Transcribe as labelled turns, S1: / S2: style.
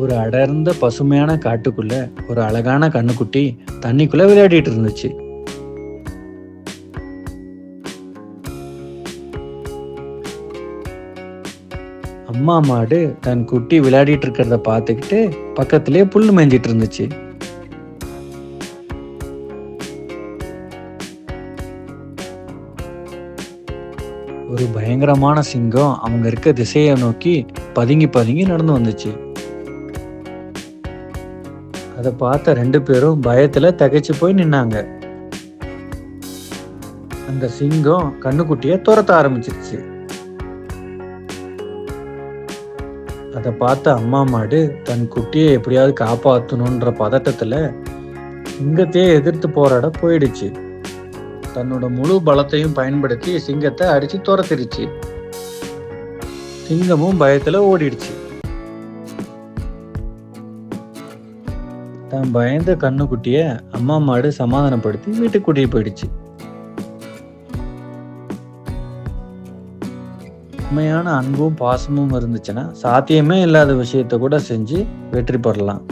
S1: ஒரு அடர்ந்த பசுமையான காட்டுக்குள்ள ஒரு அழகான கண்ணுக்குட்டி தண்ணிக்குள்ள விளையாடிட்டு இருந்துச்சு. அம்மா மாடு தன் குட்டி விளையாடிட்டு இருக்கிறத பார்த்துக்கிட்டு பக்கத்திலே புல் மேஞ்சிட்டு இருந்துச்சு. ஒரு பயங்கரமான சிங்கம் அவங்க இருக்க திசையை நோக்கி பதுங்கி பதுங்கி நடந்து வந்துச்சு. அதை பார்த்த ரெண்டு பேரும் பயத்துல தகைச்சு போய் நின்னாங்க. அந்த சிங்கம் கண்ணுக்குட்டிய துரத்த ஆரம்பிச்சிருச்சு. அதை பார்த்த அம்மா மாடு தன் குட்டியை எப்படியாவது காப்பாற்றணுன்ற பதட்டத்துல சிங்கத்தையே எதிர்த்து போராட போயிடுச்சு. தன்னோட முழு பலத்தையும் பயன்படுத்தி சிங்கத்தை அடிச்சு துரத்திருச்சு. சிங்கமும் பயத்துல ஓடிடுச்சு. தான் பயந்த கண்ணுக்குட்டிய அம்மா மாடு சமாதானப்படுத்தி வீட்டுக்கு கூட்டிட்டு போயிடுச்சு. உண்மையான அன்பும் பாசமும் இருந்துச்சுன்னா சாத்தியமே இல்லாத விஷயத்த கூட செஞ்சு வெற்றி பெறலாம்.